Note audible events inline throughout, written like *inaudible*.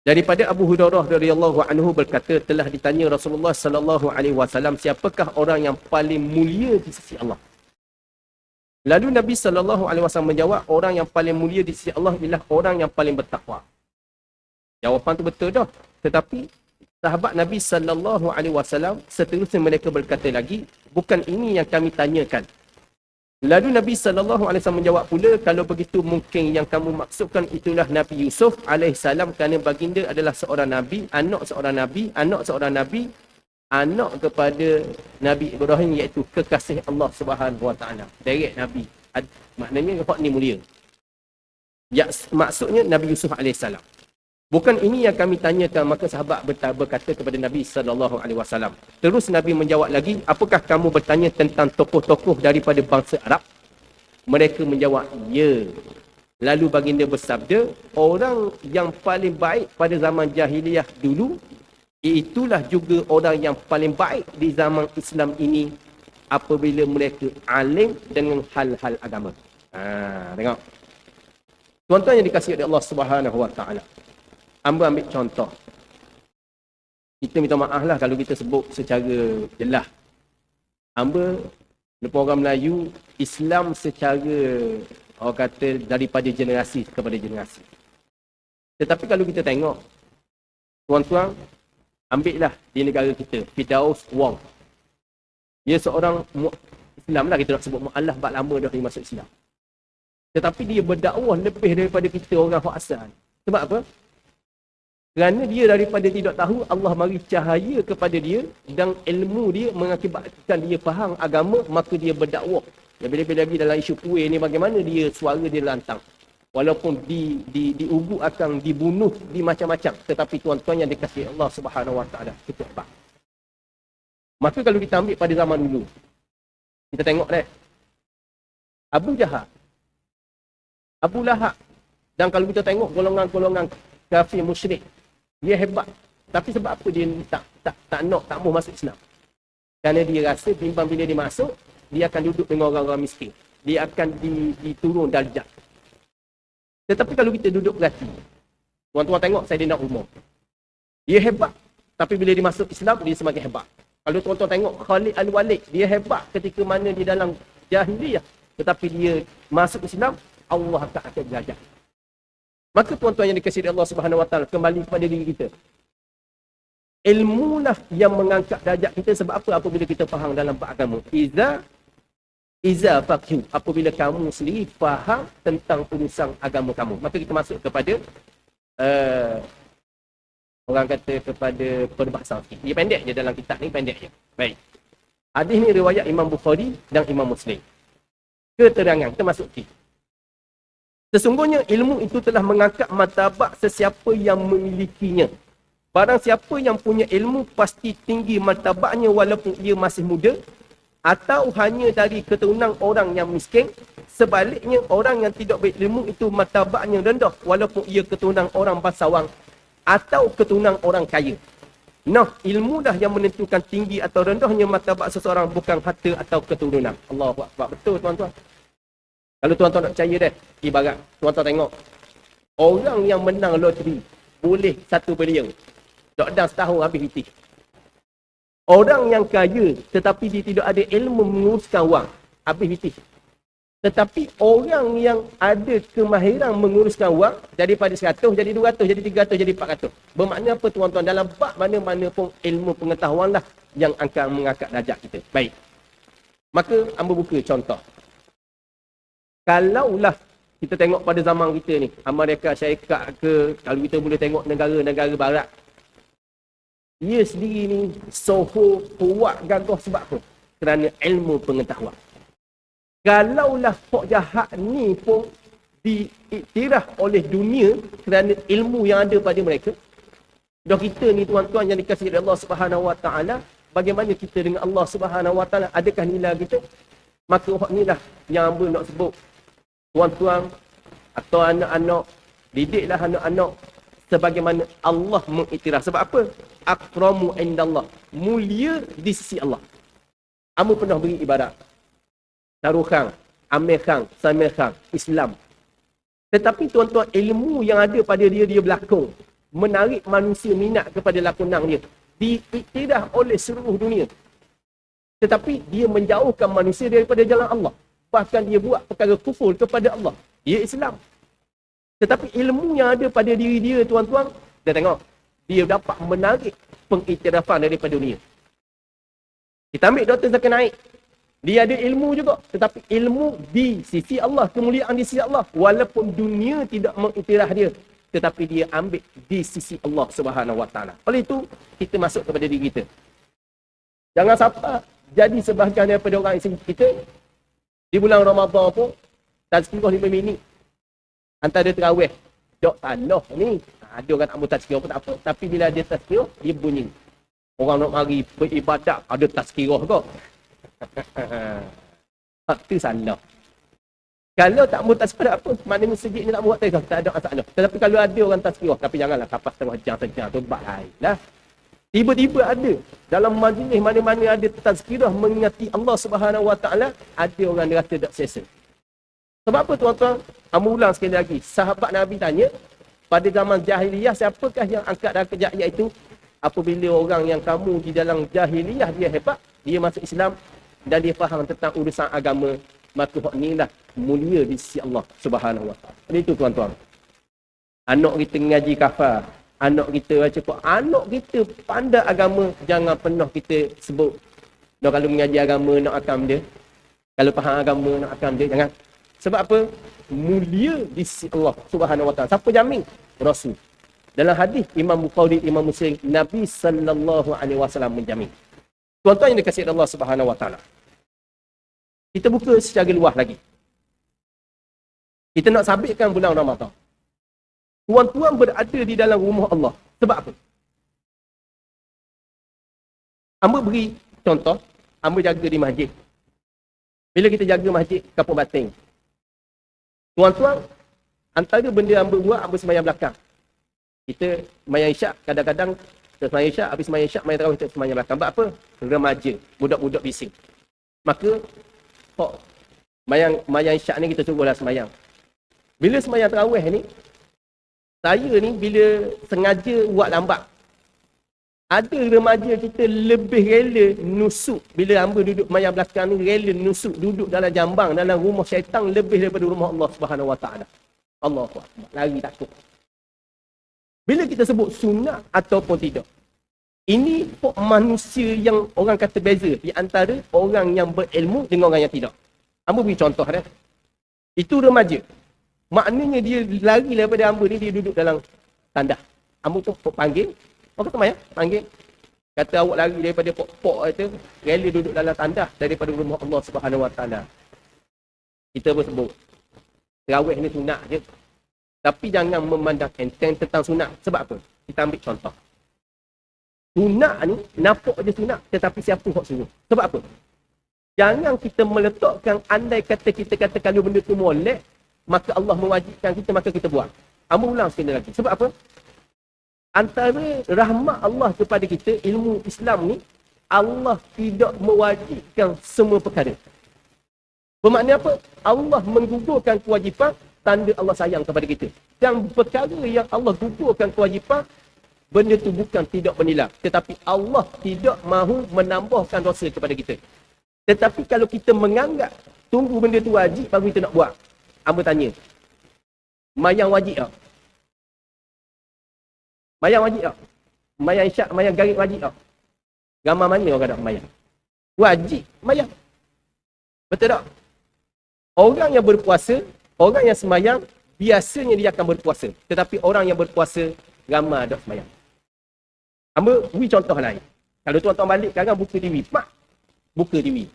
Daripada Abu Hurairah radhiyallahu anhu berkata telah ditanya Rasulullah sallallahu alaihi wasallam siapakah orang yang paling mulia di sisi Allah. Lalu Nabi sallallahu alaihi wasallam menjawab orang yang paling mulia di sisi Allah ialah orang yang paling bertakwa. Jawapan tu betul dah. Tetapi sahabat Nabi sallallahu alaihi wasallam seterusnya mereka berkata lagi bukan ini yang kami tanyakan. Lalu Nabi SAW menjawab pula, kalau begitu mungkin yang kamu maksudkan itulah Nabi Yusuf AS kerana baginda adalah seorang Nabi, anak seorang Nabi, anak seorang Nabi, anak kepada Nabi Ibrahim iaitu kekasih Allah Subhanahu Wa Taala. Direct Nabi. Maknanya hak ni mulia. Ya, maksudnya Nabi Yusuf AS. Bukan ini yang kami tanyakan maka sahabat berkata kepada Nabi sallallahu alaihi wasallam. Terus Nabi menjawab lagi, apakah kamu bertanya tentang tokoh-tokoh daripada bangsa Arab? Mereka menjawab, ya. Lalu baginda bersabda, orang yang paling baik pada zaman jahiliyah dulu itulah juga orang yang paling baik di zaman Islam ini apabila mereka alim dengan hal-hal agama. Ha, tengok. Tuan-tuan yang dikasihi oleh Allah Subhanahu wa taala. Amba ambil contoh. Kita minta maaf lah kalau kita sebut secara jelas. Amba, lepas orang Melayu, Islam secara, orang kata, daripada generasi kepada generasi. Tetapi kalau kita tengok, tuan-tuan, ambillah di negara kita, Fidaus Wong. Dia seorang Islam lah, kita nak sebut mu'alaf bak lama dah dia masuk Islam. Tetapi dia berdakwah lebih daripada kita orang asal. Sebab apa? Kerana dia daripada tidak tahu, Allah mari cahaya kepada dia dan ilmu dia mengakibatkan dia faham agama, maka dia berdakwah. Ya, bila-bila lagi dalam isu kuih ni bagaimana dia suara dia lantang. Walaupun di di diugu akan dibunuh di macam-macam. Tetapi tuan-tuan yang dikasih Allah subhanahu wa ta'ala. Itu apa? Maka kalau kita ambil pada zaman dulu. Kita tengok deh. Abu Jahal. Abu Lahab. Dan kalau kita tengok golongan-golongan kafir musyrik dia hebat. Tapi sebab apa dia tak tak tak nak, tak mau masuk Islam? Kerana dia rasa bimbang bila dia masuk, dia akan duduk dengan orang-orang miskin. Dia akan di, diturun darjat. Tetapi kalau kita duduk berhati, tuan-tuan tengok saya nak umur. Dia hebat. Tapi bila dia masuk Islam, dia semakin hebat. Kalau tuan-tuan tengok Khalid Al-Walid, dia hebat ketika mana di dalam jahiliyah. Tetapi dia masuk Islam, Allah tak akan belajar. Maka tuan-tuan yang dikasihi Allah Subhanahu Wa Taala kembali kepada diri kita. Ilmu lah yang mengangkat darjat kita sebab apa apabila kita faham dalam bab agama. Iza iza faqih apabila kamu sendiri faham tentang urusan agama kamu. Maka kita masuk kepada uh, orang kata kepada perbahasan fikih. Dia pendek je dalam kitab ni pendek je. Baik. Hadis ni riwayat Imam Bukhari dan Imam Muslim. Keterangan kita masuk fikih. Sesungguhnya ilmu itu telah mengangkat martabat sesiapa yang memilikinya. Barang siapa yang punya ilmu pasti tinggi martabatnya walaupun ia masih muda atau hanya dari keturunan orang yang miskin. Sebaliknya orang yang tidak berilmu itu martabatnya rendah walaupun ia keturunan orang bangsawan atau keturunan orang kaya. Nah, ilmu dah yang menentukan tinggi atau rendahnya martabat seseorang bukan harta atau keturunan. Allahu Akbar. Betul tuan-tuan. Kalau tuan-tuan nak percaya deh, ibarat tuan-tuan tengok. Orang yang menang loteri boleh satu bilion. Lockdown setahun habis hitih. Orang yang kaya tetapi dia tidak ada ilmu menguruskan wang. Habis hitih. Tetapi orang yang ada kemahiran menguruskan wang daripada 100 jadi 200, jadi 300, jadi 400. Bermakna apa tuan-tuan? Dalam bab mana-mana pun ilmu pengetahuan lah yang akan mengangkat darjat kita. Baik. Maka, ambil buka contoh kalaulah kita tengok pada zaman kita ni, Amerika Syarikat ke, kalau kita boleh tengok negara-negara barat, ia sendiri ni soho kuat gagah sebab apa? Kerana ilmu pengetahuan. Kalaulah pok jahat ni pun diiktiraf oleh dunia kerana ilmu yang ada pada mereka, dah kita ni tuan-tuan yang dikasihi oleh Allah Subhanahu Wa Taala, bagaimana kita dengan Allah Subhanahu Wa Taala? Adakah nilai kita? Maka hak ni lah yang hamba nak sebut tuan-tuan atau anak-anak didiklah anak-anak sebagaimana Allah mengiktiraf sebab apa akramu indallah mulia di sisi Allah Amu pernah beri ibadat Taruh Khan, Amir Khan, Samir Khan, Islam. Tetapi tuan-tuan ilmu yang ada pada dia, dia berlakon. menarik manusia minat kepada lakonan dia. Diiktiraf oleh seluruh dunia. Tetapi dia menjauhkan manusia daripada jalan Allah. Bahkan dia buat perkara kufur kepada Allah. Dia Islam. Tetapi ilmu yang ada pada diri dia tuan-tuan, dia tengok. Dia dapat menarik pengiktirafan daripada dunia. Kita ambil Dr. Zakir Naik. Dia ada ilmu juga. Tetapi ilmu di sisi Allah. Kemuliaan di sisi Allah. Walaupun dunia tidak mengiktiraf dia tetapi dia ambil di sisi Allah Subhanahu Taala. Oleh itu kita masuk kepada diri kita. Jangan sampai jadi sebahagian daripada orang yang kita di bulan Ramadan pun tazkirah 5 minit. Antara terawih. Dok salah ni. Ada orang nak buat tazkirah pun tak apa. Tapi bila dia tazkirah, dia bunyi. Orang nak mari beribadat, ada tazkirah kok. Itu salah. Kalau tak mau tazkirah apa? Maknanya masjid ni tak buat tazkirah. Tak ada masalah. Tetapi kalau ada orang tazkirah, tapi janganlah kapas tengah jam saja. Tu baik lah. Tiba-tiba ada. Dalam majlis mana-mana ada tazkirah mengingati Allah Subhanahu Wa Taala, ada orang dia kata tak selesa. Sebab apa tuan-tuan? Amu ulang sekali lagi. Sahabat Nabi tanya, pada zaman jahiliyah siapakah yang angkat darah kejap iaitu apabila orang yang kamu di dalam jahiliyah dia hebat, dia masuk Islam dan dia faham tentang urusan agama maka hak inilah mulia di sisi Allah Subhanahu wa taala. Itu tuan-tuan. Anak kita ngaji kafar, anak kita baca Quran, anak kita pandai agama, jangan pernah kita sebut nak kalau mengaji agama nak akam dia. Kalau faham agama nak akam dia, jangan. Sebab apa? Mulia di sisi Allah Subhanahu wa taala. Siapa jamin? Rasul. Dalam hadis Imam Bukhari, Imam Muslim, Nabi sallallahu alaihi wasallam menjamin. Tuan-tuan yang dikasihi Allah Subhanahu wa taala. Kita buka secara luas lagi. Kita nak sabitkan bulan Ramadan. Tuan-tuan berada di dalam rumah Allah. Sebab apa? Amba beri contoh. Amba jaga di masjid. Bila kita jaga masjid, kapur batin. Tuan-tuan, antara benda amba buat, amba semayang belakang. Kita semayang isyak, kadang-kadang kita semayang isyak, habis semayang isyak, semayang terawih, kita semayang belakang. Sebab apa? Remaja, budak-budak bising. Maka Kok mayang mayang isyak ni kita suruhlah semayang. Bila semayang terawih ni, saya ni bila sengaja buat lambat, ada remaja kita lebih rela nusuk bila hamba duduk mayang belakang ni rela nusuk duduk dalam jambang dalam rumah syaitan lebih daripada rumah Allah Subhanahu Wa Taala. Allah lari takut. Bila kita sebut sunat ataupun tidak. Ini manusia yang orang kata beza di antara orang yang berilmu dengan orang yang tidak. Amba beri contoh dia. Itu remaja. Maknanya dia lari daripada amba ni, dia duduk dalam tandah. Amba tu panggil. Apa kata Maya? Panggil. Kata awak lari daripada pok-pok itu, rela duduk dalam tandah daripada rumah Allah Subhanahu Wa Taala. Kita pun sebut. Terawih ni sunat je. Tapi jangan memandang enteng tentang sunat. Sebab apa? Kita ambil contoh. Sunat ni, nampak je sunat. Tetapi siapa yang suruh? Sebab apa? Jangan kita meletakkan andai kata kita kata kalau benda tu molek, maka Allah mewajibkan kita, maka kita buat. Amba ulang sekali lagi. Sebab apa? Antara rahmat Allah kepada kita, ilmu Islam ni, Allah tidak mewajibkan semua perkara. Bermakna apa? Allah menggugurkan kewajipan, tanda Allah sayang kepada kita. Dan perkara yang Allah gugurkan kewajipan, benda tu bukan tidak bernilai. Tetapi Allah tidak mahu menambahkan dosa kepada kita. Tetapi kalau kita menganggap tunggu benda tu wajib baru kita nak buat. Amba tanya. Mayang wajib tak? Mayang wajib tak? Mayang isyak, mayang garik wajib tak? Gambar mana orang ada mayang? Wajib mayang. Betul tak? Orang yang berpuasa, orang yang semayang, biasanya dia akan berpuasa. Tetapi orang yang berpuasa, ramai ada semayang. Amba beri contoh lain. Kalau tuan-tuan balik sekarang buka TV. Mak, buka TV.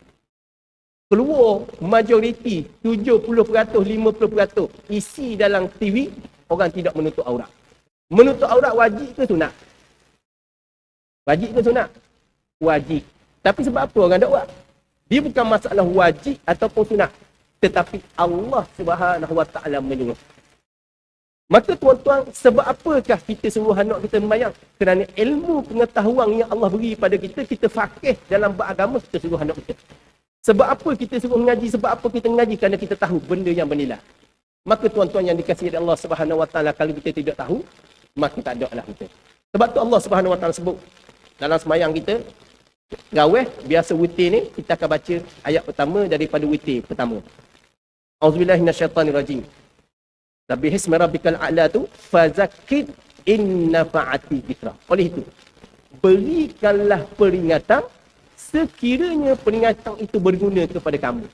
Keluar majoriti 70%, 50% isi dalam TV, orang tidak menutup aurat. Menutup aurat wajib ke sunat? Wajib ke sunat? Wajib. Tapi sebab apa orang tak buat? Dia bukan masalah wajib ataupun sunat. Tetapi Allah subhanahu wa ta'ala menyuruh. Maka tuan-tuan, sebab apakah kita suruh anak kita membayang? Kerana ilmu pengetahuan yang Allah beri pada kita, kita fakih dalam beragama, kita suruh anak kita. Sebab apa kita suruh mengaji? Sebab apa kita mengaji? Kerana kita tahu benda yang bernilai. Maka tuan-tuan yang dikasihi oleh Allah Subhanahu Wa Taala kalau kita tidak tahu, maka tak ada lah kita. Sebab tu Allah Subhanahu Wa Taala sebut dalam semayang kita, raweh biasa witir ni kita akan baca ayat pertama daripada witir pertama. Auzubillahi minasyaitanirrajim. Tapi hismi rabbikal a'la tu fazakid inna fa'ati dhikra. Oleh itu, berikanlah peringatan sekiranya peringatan itu berguna kepada kamu.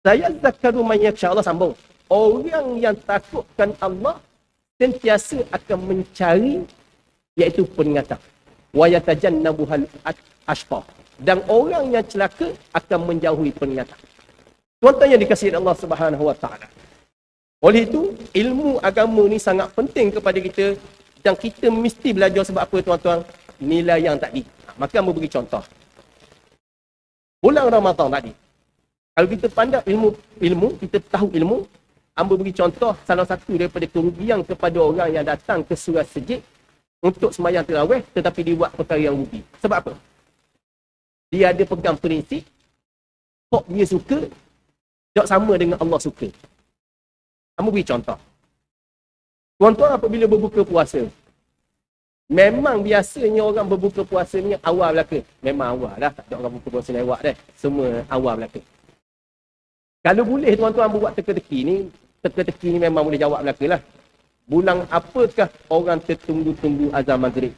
Saya zakaru man Allah sambung. Orang yang takutkan Allah sentiasa akan mencari iaitu peringatan. Wa yatajannabuhal ashqa. Dan orang yang celaka akan menjauhi peringatan. Tuan-tuan yang dikasihi Allah Subhanahu wa taala. Oleh itu, ilmu agama ni sangat penting kepada kita dan kita mesti belajar sebab apa tuan-tuan? Nilai yang tadi. Maka ambo beri contoh. Bulan Ramadan tadi. Kalau kita pandang ilmu ilmu, kita tahu ilmu, ambo beri contoh salah satu daripada kerugian kepada orang yang datang ke surah sejid untuk semayang terawih tetapi dia buat perkara yang rugi. Sebab apa? Dia ada pegang prinsip kok dia suka tak sama dengan Allah suka. Kamu beri contoh. Tuan-tuan apabila berbuka puasa, memang biasanya orang berbuka puasa ni awal belaka. Memang awal lah. Tak ada orang buka puasa lewat dah. Semua awal belaka. Kalau boleh tuan-tuan buat teka-teki ni, teka-teki ni memang boleh jawab belaka lah. Bulan apakah orang tertunggu-tunggu azam maghrib?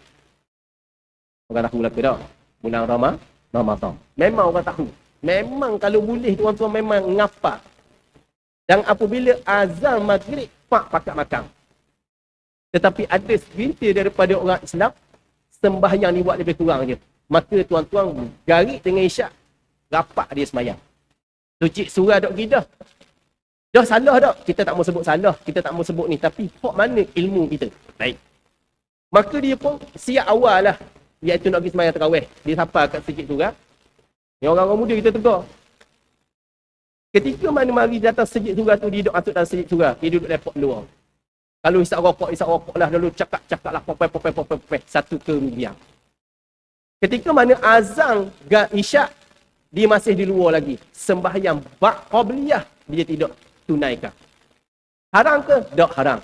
Orang tahu belaka tak? Bulan Ramadan. Ramadan. Memang orang tahu. Memang kalau boleh tuan-tuan memang ngapak dan apabila azan maghrib, pak pakat makan. Tetapi ada segelintir daripada orang Islam, sembahyang ni buat lebih kurang je. Maka tuan-tuan, garik dengan isyak, rapat dia semayang. Suci surah dok kita. Dah salah tak? Kita tak mau sebut salah. Kita tak mau sebut ni. Tapi, kok mana ilmu kita? Baik. Maka dia pun siap awal lah. Iaitu nak pergi semayang terawih. Dia sapa kat sikit surah. Yang orang-orang muda kita tegur. Ketika mana mari datang sejid surah tu, dia duduk masuk dalam sejid surah. Dia duduk lepok luar. Kalau isap rokok, isap rokok lah dulu. Cakap-cakap lah. Popeh, popeh, popeh, popeh. Satu kerugian. Ketika mana azang gak isyak, dia masih di luar lagi. Sembahyang bak qabliyah, dia tidak tunaikan. Haram ke? Tak haram.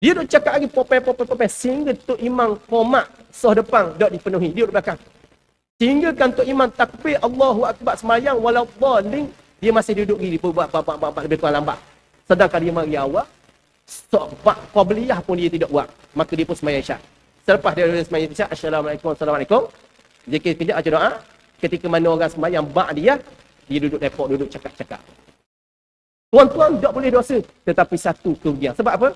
Dia duduk cakap lagi popeh, popeh, popeh. Sehingga tu imam komak soh depan, tak dipenuhi. Dia duduk belakang. Sehingga kan Tok Imam takbir Allahu Akbar semayang walau dhaling dia masih duduk buat buat buat lebih kurang lambat. Sedangkan dia mari awal sebab qabliyah pun dia tidak buat. Maka dia pun semayang isyak. Selepas dia semayang isyak, Assalamualaikum, Assalamualaikum. Jika tidak baca doa, ketika mana orang semayang bak dia, dia duduk depok, duduk cakap-cakap. Tuan-tuan tak boleh dosa. Tetapi satu kerugian. Sebab apa?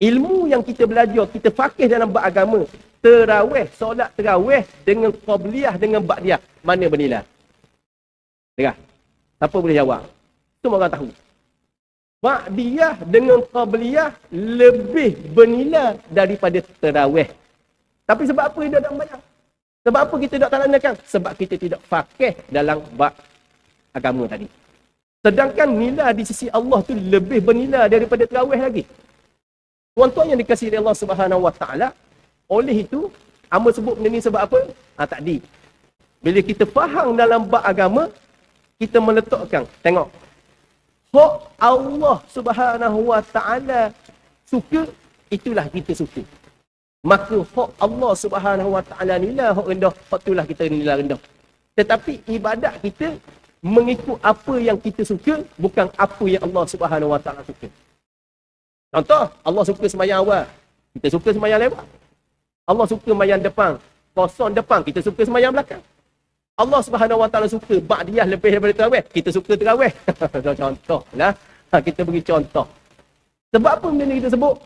Ilmu yang kita belajar, kita fakih dalam beragama, terawih, solat terawih dengan qabliyah dengan ba'diyah. Mana bernilai? Dengar. Siapa boleh jawab? Semua orang tahu. Ba'diyah dengan qabliyah lebih bernilai daripada terawih. Tapi sebab apa dia tak bayar? Sebab apa kita tak tanamkan? Sebab kita tidak fakih dalam bab agama tadi. Sedangkan nilai di sisi Allah tu lebih bernilai daripada terawih lagi. Tuan-tuan yang dikasihi Allah Subhanahu Wa Taala, oleh itu, Amba sebut benda ni sebab apa? Ha, tadi. Bila kita faham dalam bab agama, kita meletakkan. Tengok. Hak Allah subhanahu wa ta'ala suka, itulah kita suka. Maka hak Allah subhanahu wa ta'ala nilai hak rendah, hak itulah kita nilai rendah. Tetapi ibadat kita mengikut apa yang kita suka, bukan apa yang Allah subhanahu wa ta'ala suka. Contoh, Allah suka semayang awal. Kita suka semayang lewat. Allah suka semayang depan. Kosong depan. Kita suka semayang belakang. Allah subhanahu wa ta'ala suka ba'diyah lebih daripada terawih. Kita suka terawih. *laughs* contoh lah. Ha, kita beri contoh. Sebab apa benda ni kita sebut?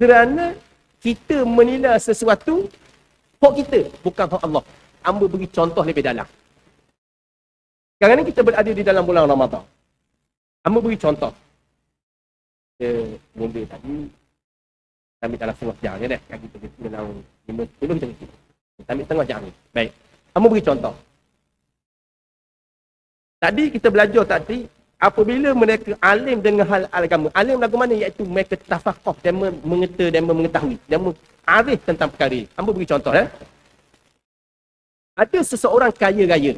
Kerana kita menilai sesuatu hak kita. Bukan hak Allah. Amba beri contoh lebih dalam. Sekarang ni kita berada di dalam bulan Ramadan. Amba beri contoh. Kita mula tadi ambil dalam setengah jam je deh. Kaki kita dalam lima puluh kita kecil. Kita ambil setengah jam ni. Baik. Kamu beri contoh. Tadi kita belajar tadi, apabila mereka alim dengan hal agama. Alim lagu mana? Iaitu mereka tafakoh dan mengeta dan mengetahui. Dan arif tentang perkara. Kamu beri contoh eh. Ada seseorang kaya raya.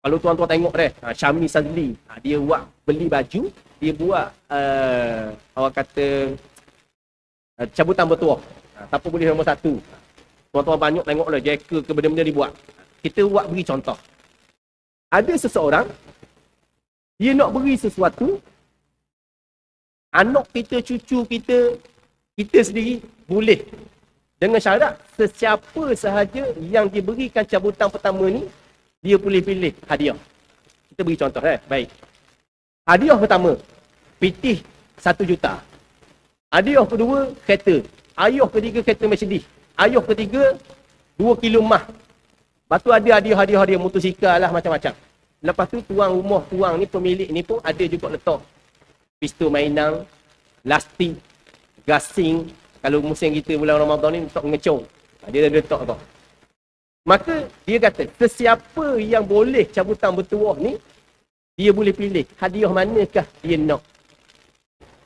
Kalau tuan-tuan tengok deh, ha, Syami Sazli, ha, dia buat beli baju, dia buat uh, orang kata Uh, cabutan bertuah. Uh, siapa boleh nombor satu? Tuan-tuan banyak tengok lah jeka ke benda-benda dibuat. Kita buat beri contoh. Ada seseorang, dia nak beri sesuatu, anak kita, cucu kita, kita sendiri boleh. Dengan syarat, sesiapa sahaja yang diberikan cabutan pertama ni, dia boleh pilih hadiah. Kita beri contoh eh. Baik. Hadiah pertama, pitih satu juta. Hadiah kedua, kereta. Ayah ketiga, kereta Mercedes. Ayah ketiga, dua kilo mah. Lepas tu ada hadiah-hadiah dia, motosikal lah macam-macam. Lepas tu tuang rumah, tuang ni pemilik ni pun ada juga letak pistol mainan, lastik, gasing. Kalau musim kita bulan Ramadan ni, letak ngecong. Dia ada letak tu. Maka dia kata, sesiapa yang boleh cabutan bertuah ni, dia boleh pilih hadiah manakah dia nak.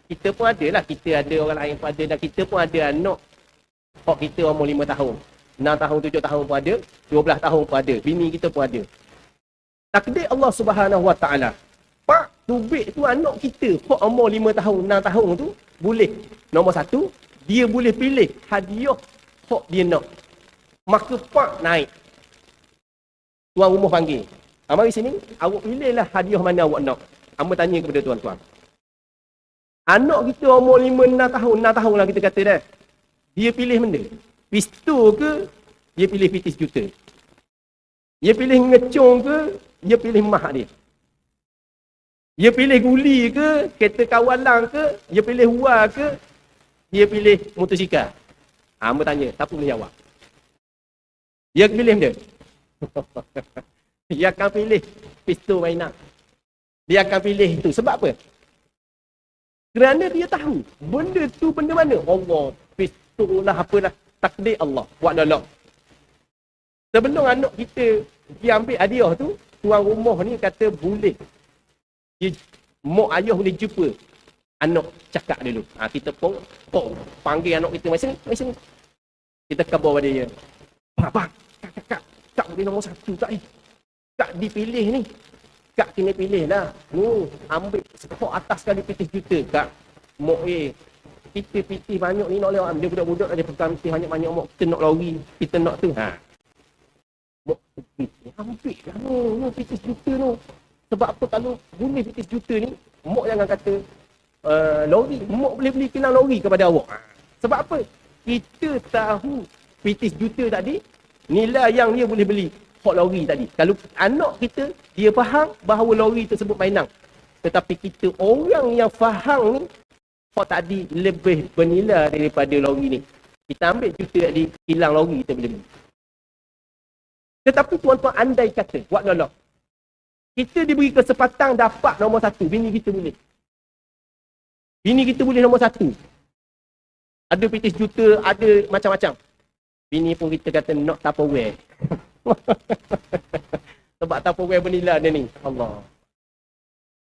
Kita pun ada lah, kita ada orang lain pun ada dan kita pun ada anak. Kok kita umur lima tahun. Enam tahun, tujuh tahun pun ada. dua belas tahun pun ada. Bini kita pun ada. Takdir Allah Subhanahu Wa Taala. Pak tubik tu anak kita. Kok umur lima tahun, enam tahun tu. Boleh. Nombor satu. Dia boleh pilih hadiah. Kok dia nak. Maka pak naik. Tuan rumah panggil. Ha, mari sini. Awak pilihlah hadiah mana awak nak. Amba tanya kepada tuan-tuan. Anak kita umur lima, enam tahun. Enam tahun lah kita kata dah. Dia pilih benda. Pistol ke, dia pilih pitis juta. Dia pilih ngecong ke, dia pilih mah dia. Dia pilih guli ke, kereta kawalang ke, dia pilih hua ke, dia pilih motosikal. Ha, Amba tanya, tak boleh jawab. Dia pilih benda. *laughs* dia akan pilih pistol mainan. Dia akan pilih itu. Sebab apa? Kerana dia tahu benda tu benda mana? Allah, pistol lah apalah. Takdir Allah. Buat dolok. Sebelum anak kita pergi ambil hadiah tu, tuan rumah ni kata boleh. Dia, mak ayah boleh jumpa. Anak cakap dulu. Ha, kita pun, pun panggil anak kita. Sini, mari sini. Kita kabar pada dia. Bang, bang, kak, kak, kak. Kak boleh nombor satu tak ni? Kak dipilih ni. Kak kena pilih lah. Ni, ambil sepok atas kali pitih juta. Kak, mak eh, kita pitih banyak ni nak lewat. Dia budak-budak ada pegang pitih banyak-banyak. Mak kita nak lori. Kita nak tu. Ha. Mak pitih. Ambil lah ni. Ni pitih juta tu. Sebab apa kalau boleh pitih juta ni, mak jangan kata uh, lori. Mak boleh beli kilang lori kepada awak. Ha. Sebab apa? Kita tahu pitih juta tadi, nilai yang dia boleh beli hot lori tadi. Kalau anak kita, dia faham bahawa lori tersebut mainan. Tetapi kita orang yang faham ni, tadi lebih bernilai daripada lori ni. Kita ambil juta tadi, hilang lori kita boleh beli. Tetapi tuan-tuan andai kata, buat nolok. Kita diberi kesempatan dapat nombor satu. Bini kita boleh. Bini kita boleh nombor satu. Ada pitis juta, ada macam-macam. Bini pun kita kata not tupperware. *laughs* Sebab tupperware bernilai dia ni. Allah.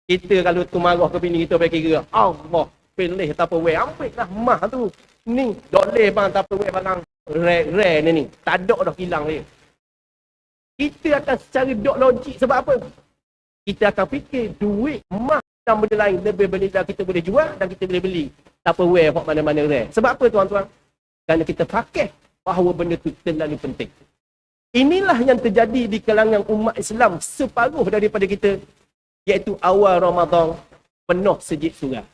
Kita kalau tu marah ke bini kita bagi kira. Allah. Pilih tupperware. Ambil lah mah tu. Ni. Dollar bang tupperware barang. Rare-rare ni ni. Tak ada dah hilang dia. Kita akan secara dok logik. Sebab apa? Kita akan fikir duit mah dan benda lain lebih bernilai kita boleh jual dan kita boleh beli. Tupperware buat mana-mana rare. Sebab apa tuan-tuan? Kerana kita pakai bahawa benda itu terlalu penting. Inilah yang terjadi di kalangan umat Islam separuh daripada kita iaitu awal Ramadan penuh sejid surah.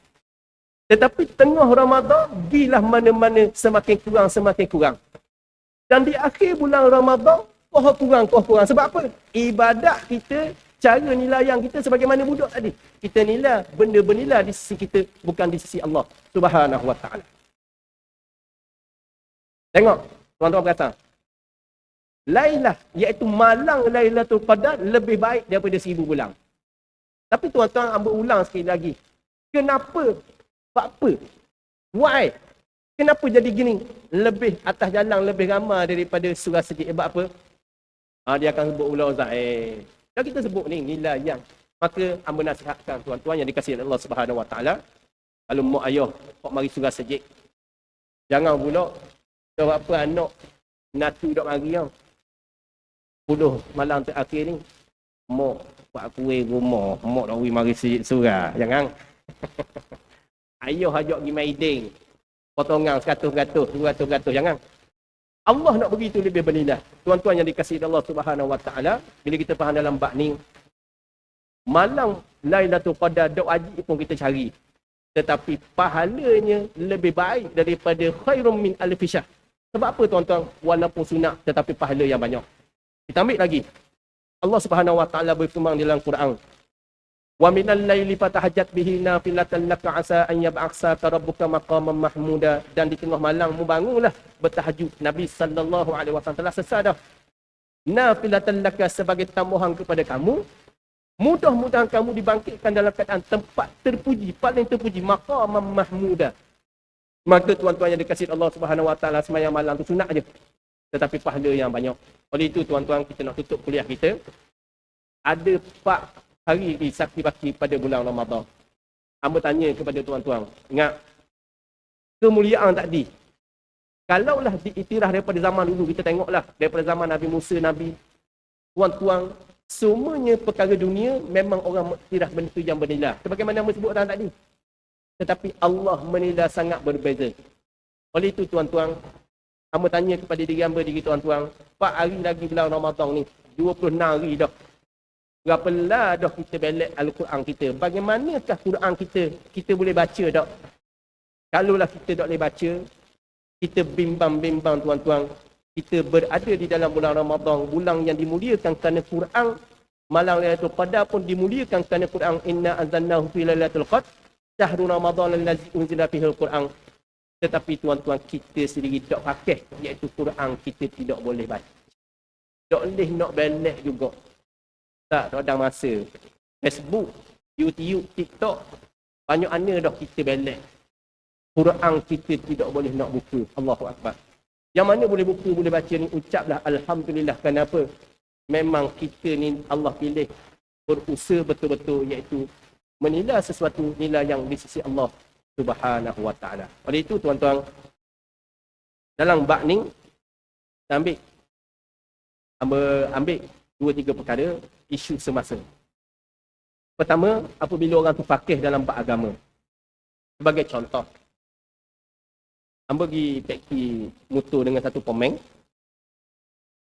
Tetapi tengah Ramadan gilah mana-mana semakin kurang semakin kurang. Dan di akhir bulan Ramadan koh kurang koh kurang sebab apa? Ibadat kita cara nilai yang kita sebagaimana budak tadi. Kita nilai benda bernilai di sisi kita bukan di sisi Allah Subhanahu wa taala. Tengok Tuan-tuan berkata, Lailah, iaitu malang Lailatul Qadar lebih baik daripada seribu bulan. Tapi tuan-tuan ambil ulang sekali lagi. Kenapa? Sebab apa? Why? Kenapa jadi gini? Lebih atas jalan, lebih ramai daripada surah sejid. Sebab apa? Ha, dia akan sebut ulang Ustaz. Eh. Dan kita sebut ni, nilai yang. Maka amba nasihatkan tuan-tuan yang dikasihi Allah Subhanahu Wa Taala. Kalau mak ayah, kok mari surah sejid. Jangan pula sebab apa anak natu dok mari tau. Puluh malam terakhir ni. Mak buat kuih rumah. Mak dah mari surah. Jangan. *laughs* Ayah ajak pergi main ding. Potongan 100-100, 200-100. Jangan. Allah nak beri itu lebih bernilai. Tuan-tuan yang dikasihi Allah Subhanahu Wa Taala, bila kita faham dalam bab ni, malam Lailatul Qadar dok wajib pun kita cari. Tetapi pahalanya lebih baik daripada khairum min alfi syahr. Sebab apa tuan-tuan? Walaupun sunat tetapi pahala yang banyak. Kita ambil lagi. Allah Subhanahu Wa Taala berfirman dalam Quran, Wa minal laili fatahajjat bihi nafilatan laka asa an yab'aksaka rabbuka maqaman mahmuda. Dan di tengah malam mu bangunlah bertahajud. Nabi sallallahu alaihi wasallam telah selesai dah nafilatan laka sebagai tambahan kepada kamu. Mudah-mudahan kamu dibangkitkan dalam keadaan tempat terpuji paling terpuji maqaman mahmuda. Maka tuan-tuan yang dikasihi Allah Subhanahu wa taala sembahyang malam tu sunat aje tetapi pahala yang banyak. Oleh itu tuan-tuan kita nak tutup kuliah kita. Ada pak hari di sakti baki pada bulan Ramadan. Hamba tanya kepada tuan-tuan, ingat kemuliaan tadi. Kalaulah diiktiraf daripada zaman dulu, kita tengoklah daripada zaman Nabi Musa, Nabi, tuan-tuan, semuanya perkara dunia memang orang iktiraf benda yang bernilai. Sebagaimana yang sebut orang tadi. Tetapi Allah menilai sangat berbeza. Oleh itu tuan-tuan, hamba tanya kepada diri hamba diri tuan-tuan, 4 hari lagi bulan Ramadan ni, 26 hari dah Berapalah dah kita belek Al-Quran kita. Bagaimanakah Quran kita kita boleh baca tak? Kalaulah kita tak boleh baca, kita bimbang-bimbang tuan-tuan. Kita berada di dalam bulan Ramadan, bulan yang dimuliakan kerana Quran. Malam Lailatul Qadar pun dimuliakan kerana Quran. Inna azannahu fi Lailatul Qadar. Syahrul Ramadan allazi unzila fihi al-Quran. Tetapi tuan-tuan kita sendiri tak pakai iaitu Quran kita tidak boleh baca. Tak boleh nak belek juga. Tak, tak ada masa. Facebook, YouTube, TikTok, banyak mana dah kita belek. Quran kita tidak boleh nak buka. Allahu Akbar. Yang mana boleh buka, boleh baca ni, ucaplah Alhamdulillah. Kenapa? Memang kita ni Allah pilih berusaha betul-betul iaitu menilai sesuatu nilai yang di sisi Allah Subhanahu Wa Taala. Oleh itu tuan-tuan dalam ambil ambil, ambil dua tiga perkara isu semasa. Pertama, apabila orang tu fakih dalam bab agama. Sebagai contoh, Amba pergi taksi motor dengan satu pomeng.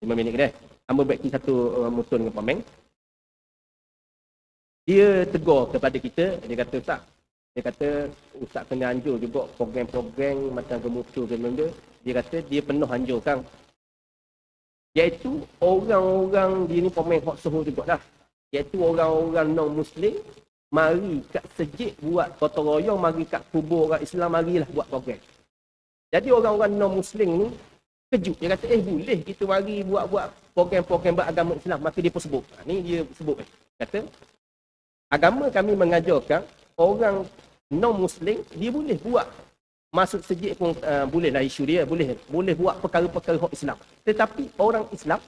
lima minit kedai. Amba taksi satu uh, motor dengan pomeng. Dia tegur kepada kita, dia kata, tak. Dia kata, Ustaz kena anjur juga program-program macam ke ke benda. Dia kata, dia penuh anjur kan iaitu orang-orang dia ni pemain hot suhu juga dah iaitu orang-orang non-muslim mari kat sejik buat kota royong mari kat kubur orang Islam marilah buat program. Jadi orang-orang non-muslim ni kejut. Dia kata eh boleh kita mari buat-buat program-program beragama Islam. Maka dia pun sebut. Ha, ni dia sebut. Eh. kata agama kami mengajarkan orang non-muslim dia boleh buat masuk sejik pun uh, boleh lah isu dia. Boleh boleh buat perkara-perkara hak Islam. Tetapi orang Islam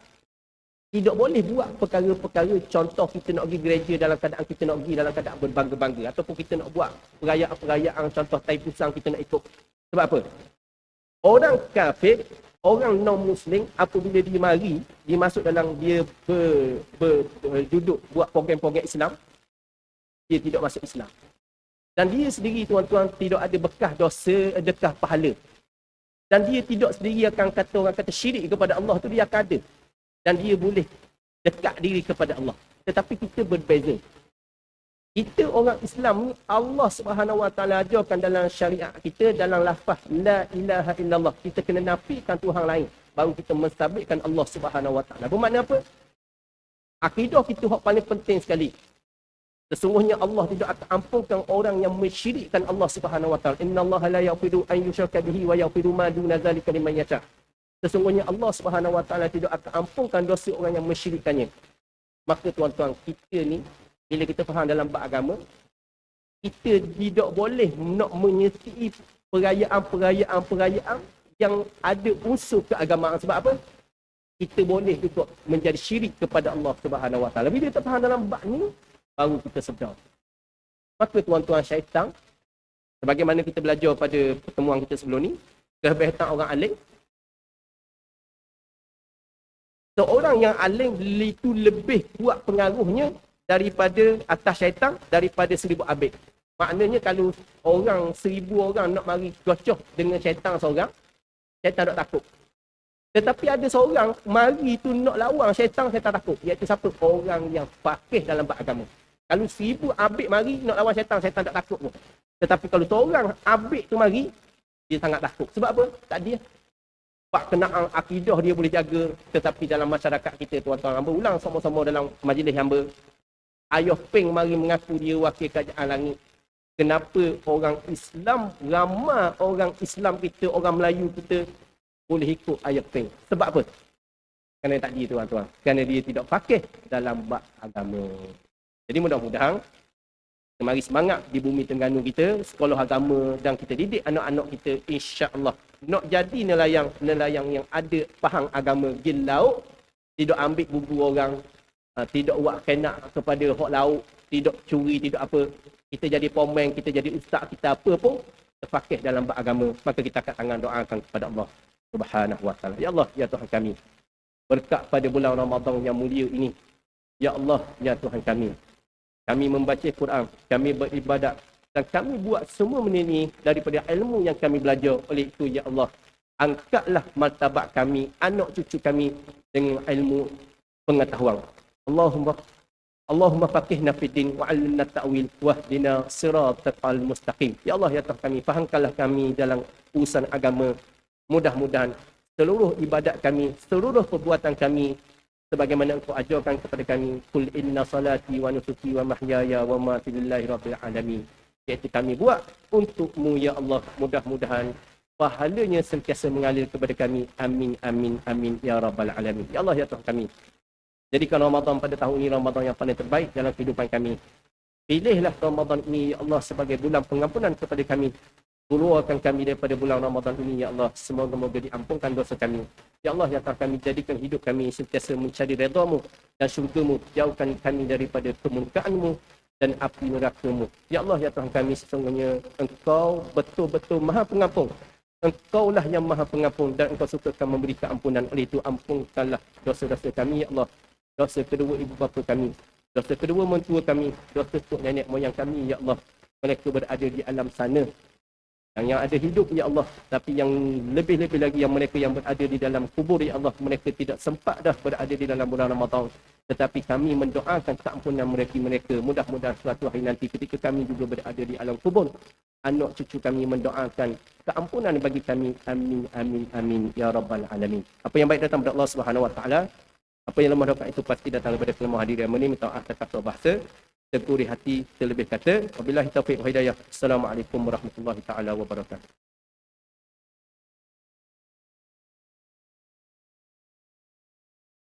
tidak boleh buat perkara-perkara contoh kita nak pergi gereja dalam keadaan kita nak pergi dalam keadaan berbangga-bangga. Ataupun kita nak buat perayaan-perayaan contoh tai pusang kita nak ikut. Sebab apa? Orang kafir orang non muslim apabila dia mari dia masuk dalam dia ber, ber, ber, duduk buat program-program Islam dia tidak masuk Islam dan dia sendiri tuan-tuan tidak ada bekas dosa, dekah pahala. Dan dia tidak sendiri akan kata orang kata syirik kepada Allah tu dia akan ada. Dan dia boleh dekat diri kepada Allah. Tetapi kita berbeza. Kita orang Islam ni Allah Subhanahu Wa Taala ajarkan dalam syariat kita dalam lafaz la ilaha illallah kita kena nafikan Tuhan lain baru kita mensabitkan Allah Subhanahu Wa Taala. Bermakna apa? Akidah kita hak paling penting sekali. Sesungguhnya Allah tidak akan ampunkan orang yang mensyirikkan Allah Subhanahu wa taala. Innallaha la yaghfiru an yushraka bihi wa yaghfiru ma duna dzalika liman yasha. Sesungguhnya Allah Subhanahu wa taala tidak akan ampunkan dosa orang yang mensyirikkannya. Maka tuan-tuan, kita ni bila kita faham dalam bab agama, kita tidak boleh nak menyertai perayaan-perayaan-perayaan yang ada unsur keagamaan sebab apa? Kita boleh juga menjadi syirik kepada Allah Subhanahu wa taala. Bila kita faham dalam bab ni, baru kita sedar. Maka tuan-tuan syaitan, sebagaimana kita belajar pada pertemuan kita sebelum ni, kehebatatan orang alim, seorang yang alim itu lebih kuat pengaruhnya daripada atas syaitan, daripada seribu abid. Maknanya kalau orang seribu orang nak mari gocoh dengan syaitan seorang, syaitan tak takut. Tetapi ada seorang mari tu nak lawan syaitan, syaitan takut. Iaitu siapa? Orang yang fakih dalam bab agama. Kalau seribu abik mari nak lawan syaitan, syaitan tak takut pun. Tetapi kalau seorang abik tu mari, dia sangat takut. Sebab apa? Tak dia. Pak kenaan akidah dia boleh jaga. Tetapi dalam masyarakat kita, tuan-tuan hamba ulang sama-sama dalam majlis hamba. Ayah Peng mari mengaku dia wakil kerajaan langit. Kenapa orang Islam, ramai orang Islam kita, orang Melayu kita boleh ikut ayat peng. Sebab apa? Kerana tak dia tuan-tuan. Kerana dia tidak fakih dalam bab agama. Jadi mudah-mudahan mari semangat di bumi Tengganu kita, sekolah agama dan kita didik anak-anak kita insya-Allah nak jadi nelayan nelayan yang ada faham agama gil laut, tidak ambil bubu orang, uh, tidak buat kenak kepada hak laut, tidak curi, tidak apa. Kita jadi pomen, kita jadi ustaz, kita apa pun terfakih dalam agama. Maka kita akan tangan doakan kepada Allah Subhanahu wa taala. Ya Allah, ya Tuhan kami. Berkat pada bulan Ramadan yang mulia ini. Ya Allah, ya Tuhan kami. Kami membaca Quran, kami beribadat dan kami buat semua ini daripada ilmu yang kami belajar. Oleh itu, ya Allah, angkatlah martabat kami, anak cucu kami dengan ilmu pengetahuan. Allahumma Allahumma faqihna fid din wa 'allimna ta'wil wahdina siratal mustaqim. Ya Allah ya Tuhan kami, fahamkanlah kami dalam urusan agama mudah-mudahan seluruh ibadat kami, seluruh perbuatan kami sebagaimana engkau ajarkan kepada kami kul inna salati wa nusuki wa mahyaya wa mamati lillahi rabbil alamin. Iaitu kami buat untukmu ya Allah mudah-mudahan pahalanya sentiasa mengalir kepada kami. Amin amin amin ya rabbal alamin. Ya Allah ya Tuhan kami. Jadikan Ramadan pada tahun ini Ramadan yang paling terbaik dalam kehidupan kami. Pilihlah Ramadan ini ya Allah sebagai bulan pengampunan kepada kami keluarkan kami daripada bulan Ramadan ini ya Allah. Semoga moga diampunkan dosa kami. Ya Allah ya Tuhan kami jadikan hidup kami sentiasa mencari redha-Mu dan syurga-Mu. Jauhkan kami daripada kemurkaan-Mu dan api neraka-Mu. Ya Allah ya Tuhan kami sesungguhnya Engkau betul-betul Maha Pengampun. Engkaulah yang Maha Pengampun dan Engkau sukakan memberi keampunan. Oleh itu ampunkanlah dosa-dosa kami ya Allah. Dosa kedua ibu bapa kami dosa kedua mentua kami dosa tok nenek moyang kami ya Allah. Mereka berada di alam sana yang yang ada hidup ya Allah tapi yang lebih-lebih lagi yang mereka yang berada di dalam kubur ya Allah mereka tidak sempat dah berada di dalam bulan Ramadan. Tetapi kami mendoakan keampunan mereka mereka mudah-mudahan suatu hari nanti ketika kami juga berada di alam kubur anak cucu kami mendoakan keampunan bagi kami. Amin amin amin ya rabbal alamin. Apa yang baik datang dari Allah Subhanahu wa taala? Apa yang lemah doa itu pasti datang daripada kelemahan diri yang minta atas kata bahasa teguri hati terlebih kata. Wabillahi taufiq wa hidayah. Assalamualaikum warahmatullahi taala wabarakatuh